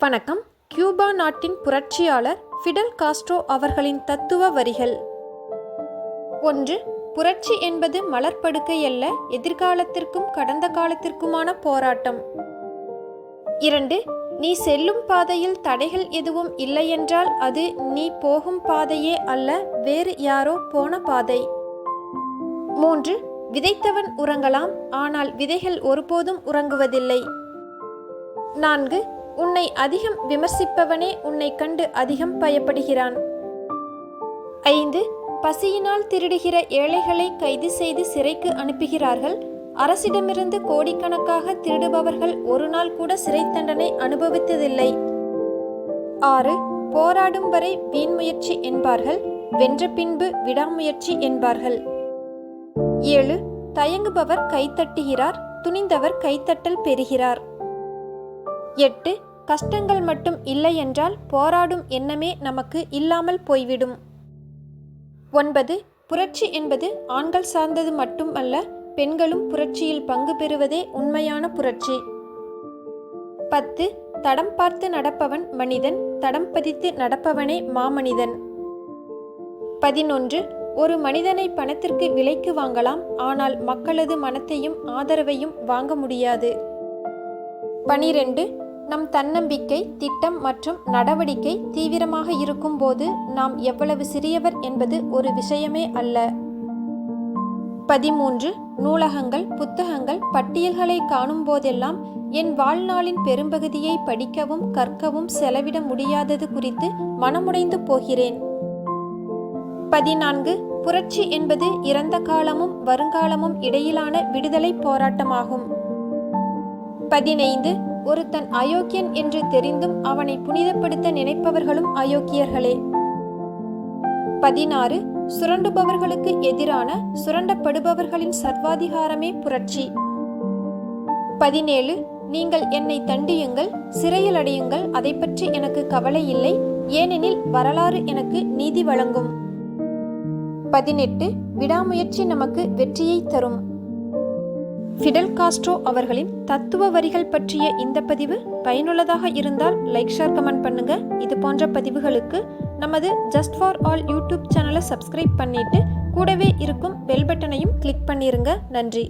வணக்கம். கியூபா நாட்டின் புரட்சியாளர் ஃபிடல் காஸ்ட்ரோ அவர்களின் தத்துவ வரிகள். ஒன்று புரட்சி என்பது மலர்படுக்கை அல்ல எதிர்காலத்திற்கும் கடந்த காலத்திற்குமான போராட்டம். இரண்டு நீ செல்லும் பாதையில் தடைகள் எதுவும் இல்லையென்றால் அது நீ போகும் பாதையே அல்ல வேறு யாரோ போன பாதை. மூன்று விதைத்தவன் உறங்கலாம் ஆனால் விதைகள் ஒருபோதும் உறங்குவதில்லை. நான்கு உன்னை அதிகம் விமர்சிப்பவனே உன்னை கண்டு அதிகம் பயப்படுகிறான். ஐந்து பசியினால் திருடுகிற ஏழைகளை கைது செய்து சிறைக்கு அனுப்புகிறார்கள். அரசிடமிருந்து கோடிக்கணக்காக திருடுபவர்கள் ஒரு நாள் கூட சிறை தண்டனை அனுபவித்ததில்லை. ஆறு போராடும் வரை வீண் முயற்சி என்பார்கள் வென்ற பின்பு விடாமுயற்சி என்பார்கள். ஏழு தயங்குபவர் கைத்தட்டுகிறார் துணிந்தவர் கைத்தட்டல் பெறுகிறார். எட்டு கஷ்டங்கள் மட்டும் இல்லை என்றால் போராடும் எண்ணமே நமக்கு இல்லாமல் போய்விடும். ஒன்பது புரட்சி என்பது ஆண்கள் சார்ந்தது மட்டும் அல்ல பெண்களும் புரட்சியில் பங்கு பெறுவதே உண்மையான புரட்சி. பத்து தடம் பார்த்து நடப்பவன் மனிதன் தடம் பதித்து நடப்பவனே மாமனிதன். பதினொன்று ஒரு மனிதனை பணத்திற்கு விலைக்கு வாங்கலாம் ஆனால் மக்களது மனத்தையும் ஆதரவையும் வாங்க முடியாது. பனிரெண்டு நம் தன்னம்பிக்கை திட்டம் மற்றும் நடவடிக்கை தீவிரமாக இருக்கும்போது நாம் எவ்வளவு சிறியவர் என்பது ஒரு விஷயமே அல்ல. பதிமூன்று. நூலகங்கள் புத்தகங்கள் பட்டியல்களை காணும் போதெல்லாம் என் வாழ்நாளின் பெரும்பகுதியை படிக்கவும் கற்கவும் செலவிட முடியாதது குறித்து மனமுடைந்து போகிறேன். பதினான்கு. புரட்சி என்பது இறந்த காலமும் வருங்காலமும் இடையிலான விடுதலை போராட்டமாகும். பதினைந்து. ஒருத்தன் அயோக்கியன் என்று தெரிந்தும் அவனை புனிதப்படுத்த நினைப்பவர்களும் அயோக்கியர்களே. பதினாறு. சுரண்டுபவர்களுக்கு எதிரான சுரண்டப்படுபவர்களின் சர்வாதிகாரமே புரட்சி. பதினேழு. நீங்கள் என்னை தண்டியுங்கள் சிறையில் அடையுங்கள் அதை பற்றி எனக்கு கவலை இல்லை ஏனெனில் வரலாறு எனக்கு நீதி வழங்கும். பதினெட்டு. விடாமுயற்சி நமக்கு வெற்றியை தரும். ஃபிடல் காஸ்ட்ரோ அவர்களின் தத்துவ வரிகள் பற்றிய இந்த பதிவு பயனுள்ளதாக இருந்தால் லைக் ஷேர் கமெண்ட் பண்ணுங்க. இது போன்ற பதிவுகளுக்கு நமது ஜஸ்ட் ஃபார் ஆல் யூடியூப் சேனலை சப்ஸ்கிரைப் பண்ணிட்டு கூடவே இருக்கும் பெல் பட்டனையும் கிளிக் பண்ணிருங்க. நன்றி.